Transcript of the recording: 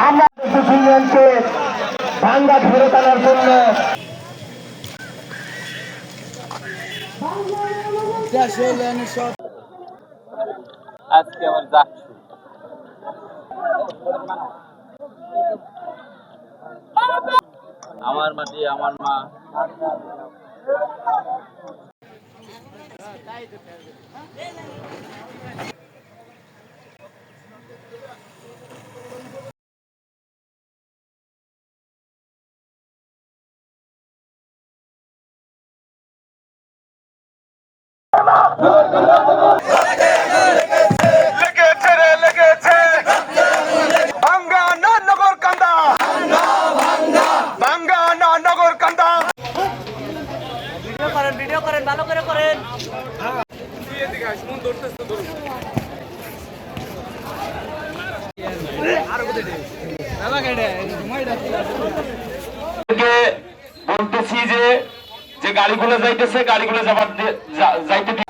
আমরা ইউনিয়নকে ভাঙ্গা ধরে টানার জন্য আজকে আমার যাচ্ছি আমার মাটি আমার মা। লেগেছে বলতেছি যে যে গাড়িগুলো যাইতেছে গাড়িগুলো যাবার যাইতে